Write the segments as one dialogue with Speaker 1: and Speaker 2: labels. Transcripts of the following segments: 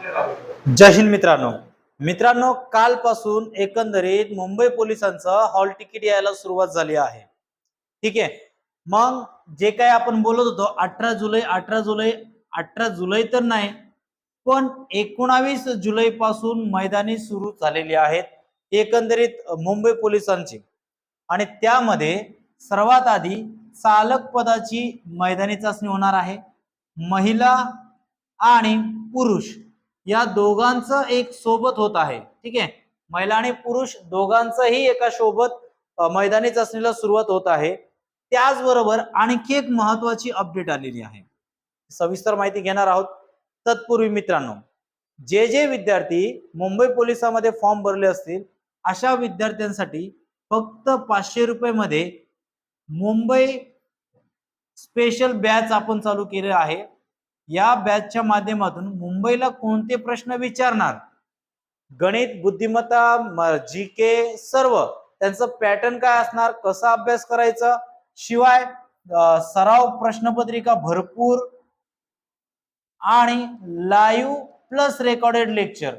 Speaker 1: जय हिंद मित्रांनो. मित्रांनो कालपासून एकंदरीत मुंबई पोलिसांचं हॉल तिकीट यायला सुरुवात झाली आहे. ठीक आहे? मग जे काही आपण बोलत होतो अठरा जुलै अठरा जुलै अठरा जुलै तर नाही पण एकोणावीस जुलै पासून मैदानी सुरू झालेली आहेत एकंदरीत मुंबई पोलिसांची. आणि त्यामध्ये सर्वात आधी चालक पदाची मैदानी चाचणी होणार आहे. महिला आणि पुरुष. या दोघांचं एक सोबत होत आहे. ठीक आहे? महिला आणि पुरुष दोघांचंही एका सोबत मैदानी चाचणीला सुरुवात होत आहे. त्याचबरोबर आणखी एक महत्वाची अपडेट आलेली आहे. सविस्तर माहिती घेणार आहोत. तत्पूर्वी मित्रांनो जे जे विद्यार्थी मुंबई पोलिसामध्ये फॉर्म भरले असतील अशा विद्यार्थ्यांसाठी फक्त पाचशे रुपये मध्ये मुंबई स्पेशल बॅच आपण चालू केले आहे. या बॅचच्या माध्यमातून मुंबईला कोणते प्रश्न विचारणार? गणित बुद्धिमत्ता जी के सर्व. त्यांचं पॅटर्न काय असणार? कसा अभ्यास करायचा? शिवाय सराव प्रश्नपत्रिका भरपूर आणि लाईव्ह प्लस रेकॉर्डेड लेक्चर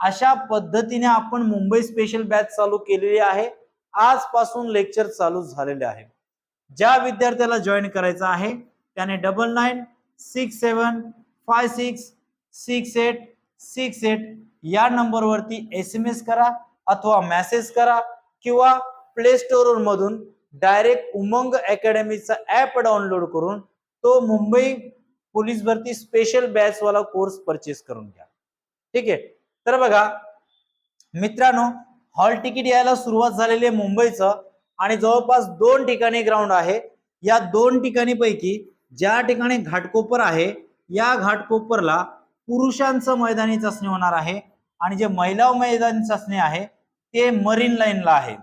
Speaker 1: अशा पद्धतीने आपण मुंबई स्पेशल बॅच चालू केलेली आहे. आजपासून लेक्चर चालू झालेले आहे. ज्या विद्यार्थ्याला जॉईन करायचं आहे त्याने double nine six seven five six six eight six eight या नंबरवरती एस एम एस करा अथवा मेसेज करा किंवा प्ले स्टोर मधून डायरेक्ट उमंग अकॅडमीचा ऍप डाउनलोड करून तो मुंबई पोलीस भरती स्पेशल बॅच वाला कोर्स परचेस करून घ्या. ठीक आहे? तर बघा मित्रांनो हॉल तिकीट यायला सुरुवात झालेली आहे मुंबईचं आणि जवळपास दोन ठिकाणी ग्राउंड आहे. या दोन ठिकाणी पैकी ज्या ठिकाणी घाटकोपर आहे या घाटकोपरला पुरुषांचं मैदानी चाचणी होणार आहे आणि जे महिला मैदानी चाचणी आहे ते मरीन लाईनला आहे.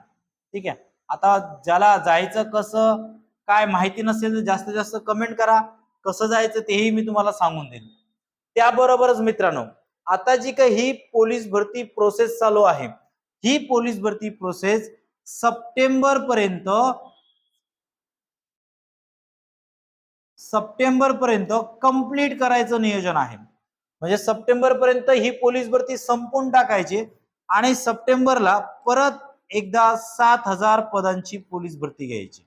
Speaker 1: ठीक आहे? आता ज्याला जायचं कसं काय माहिती नसेल तर जास्तीत जास्त कमेंट करा. कसं जायचं तेही मी तुम्हाला सांगून देईन. त्याबरोबरच मित्रांनो आता जी काही ही पोलीस भरती प्रोसेस चालू आहे ही पोलीस भरती प्रोसेस सप्टेंबर पर्यंत सप्टेंबर पर्यंत कंप्लीट करायचं नियोजन आहे. म्हणजे सप्टेंबर पर्यंत ही पोलीस भरती संपून टाकायची आणि सप्टेंबरला परत एकदा सात हजार पदांची पोलीस भरती घ्यायची.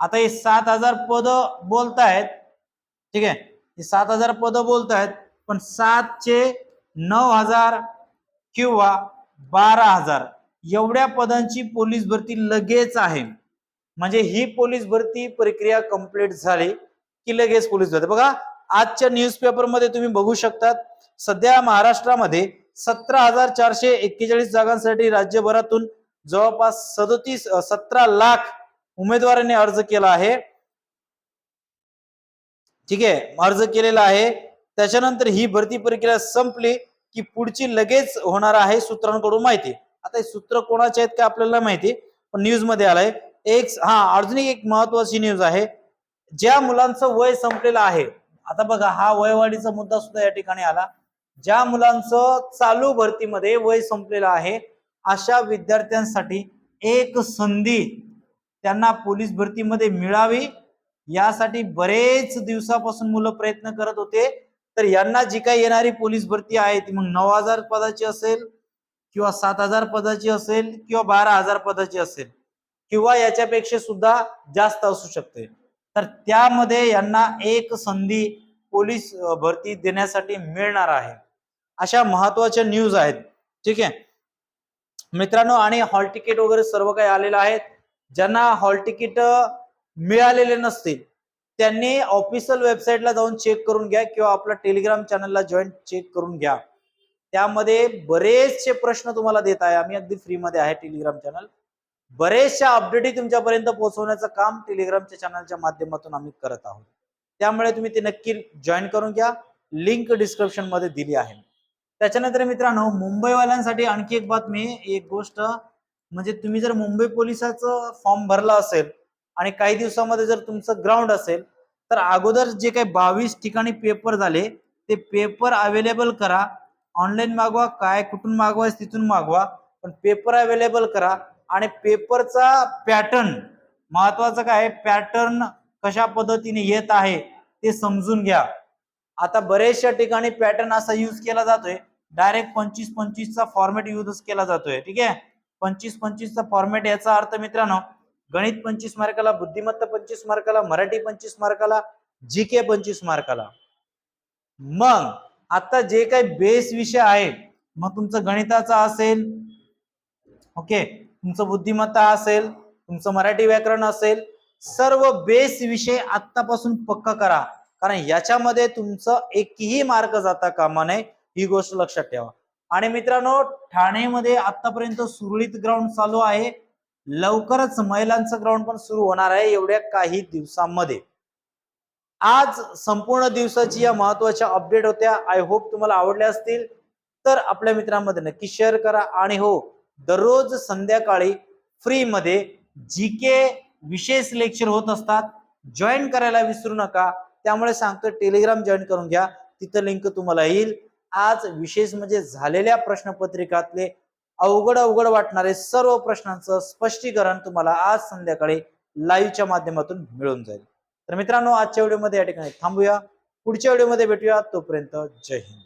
Speaker 1: आता हे सात हजार पद बोलतायत ठीक आहे? हे सात हजार पद बोलतायत पण सातचे नऊ हजार किंवा बारा हजार एवढ्या पदांची पोलीस भरती लगेच आहे. म्हणजे ही पोलीस भरती प्रक्रिया कंप्लीट झाली की लगेच पोलीस भरती. बघा आजच्या न्यूजपेपरमध्ये तुम्ही बघू शकतात सध्या महाराष्ट्रामध्ये सतरा हजार चारशे एक्केचाळीस जागांसाठी राज्यभरातून जवळपास सदोतीस सतरा लाख उमेदवारांनी अर्ज केला आहे. ठीक आहे अर्ज केलेला आहे. त्याच्यानंतर ही भरती प्रक्रिया संपली की पुढची लगेच होणार आहे सूत्रांकडून माहिती. आता हे सूत्र कोणाचे आहेत का आपल्याला माहिती पण न्यूजमध्ये आलंय. एक हा अजून एक महत्वाची न्यूज आहे. ज्या मुलांचं वय संपलेलं आहे आता बघा हा वयवाढीचा मुद्दा सुद्धा या ठिकाणी आला. ज्या मुलांचं चालू भरतीमध्ये वय संपलेलं आहे अशा विद्यार्थ्यांसाठी एक संधी त्यांना पोलीस भरतीमध्ये मिळावी. यासाठी बरेच दिवसापासून मुलं प्रयत्न करत होते. तर यांना जी काही येणारी पोलीस भरती आहे ती मग नऊ हजार पदाची असेल किंवा सात हजार पदाची असेल किंवा बारा हजार पदाची असेल किंवा याच्यापेक्षा सुद्धा जास्त असू शकते. तर त्यामध्ये यांना एक संधी पोलीस भरती देण्यासाठी मिळणार आहे. अशा महत्त्वाच्या न्यूज आहेत. ठीक आहे? मित्रांनो आणि हॉल तिकीट वगैरे सर्व काही आलेलं आहे ज्यांना हॉल तिकीट मिळालेले नसतील त्यांनी ऑफिशियल वेबसाईटला जाऊन चेक करून घ्या किंवा आपला टेलिग्राम चॅनलला जॉईन चेक करून घ्या. त्यामध्ये बरेचसे प्रश्न तुम्हाला देत आहे. आम्ही अगदी फ्रीमध्ये आहे टेलिग्राम चॅनल बरेचशा अपडेटी तुमच्यापर्यंत पोहोचवण्याचं काम टेलिग्रामच्या चॅनलच्या माध्यमातून आम्ही करत आहोत. त्यामुळे तुम्ही ते नक्की जॉईन करून घ्या. लिंक डिस्क्रिप्शनमध्ये दिली आहे. त्याच्यानंतर मित्रांनो मुंबईवाल्यांसाठी आणखी एक बातमी एक गोष्ट म्हणजे तुम्ही जर मुंबई पोलिसाचं फॉर्म भरला असेल आणि काही दिवसामध्ये जर तुमचं ग्राउंड असेल तर अगोदर जे काही बावीस ठिकाणी पेपर झाले ते पेपर अवेलेबल करा. ऑनलाईन मागवा काय कुठून मागवायच तिथून मागवा. पण पेपर अवेलेबल करा. आणि पेपरचा पॅटर्न महत्वाचं काय पॅटर्न कशा पद्धतीने येत आहे ते समजून घ्या. आता बरेचशा ठिकाणी पॅटर्न असा युज केला जातोय. डायरेक्ट पंचवीस पंचवीसचा फॉर्मॅट युज केला जातोय. ठीक आहे? पंचवीस पंचवीसचा फॉर्मॅट याचा अर्थ मित्रांनो गणित पंचवीस मार्काला बुद्धिमत्ता पंचवीस मार्काला मराठी पंचवीस मार्काला जी के पंचवीस मार्काला. मग आता जे काही बेस विषय आहे मग तुमचं गणिताचा असेल ओके तुमचं बुद्धिमत्ता असेल तुमचं मराठी व्याकरण असेल सर्व बेस विषय आत्तापासून पक्का करा. कारण याच्यामध्ये तुमचं एकही मार्क जाता कामा नये ही गोष्ट लक्षात ठेवा. आणि मित्रांनो ठाणेमध्ये आतापर्यंत सुरळीत ग्राउंड चालू आहे. लवकरच महिलांचं ग्राउंड पण सुरू होणार आहे एवढ्या काही दिवसांमध्ये. आज संपूर्ण दिवसाची या महत्त्वाच्या अपडेट होत्या. आय होप तुम्हाला आवडल्या असतील. तर आपल्या मित्रांमध्ये नक्की शेअर करा. आणि हो दररोज संध्याकाळी फ्रीमध्ये जी के विशेष लेक्चर होत असतात. जॉईन करायला विसरू नका. त्यामुळे सांगतो टेलिग्राम जॉईन करून घ्या. तिथं लिंक तुम्हाला येईल. आज विशेष म्हणजे झालेल्या प्रश्नपत्रिकातले अवघड अवघड वाटणारे सर्व प्रश्नांचं स्पष्टीकरण तुम्हाला आज संध्याकाळी लाईव्हच्या माध्यमातून मिळून जाईल. तर मित्रांनो आजच्या व्हिडिओमध्ये या ठिकाणी थांबूया. पुढच्या व्हिडिओमध्ये भेटूया. तोपर्यंत जय हिंद.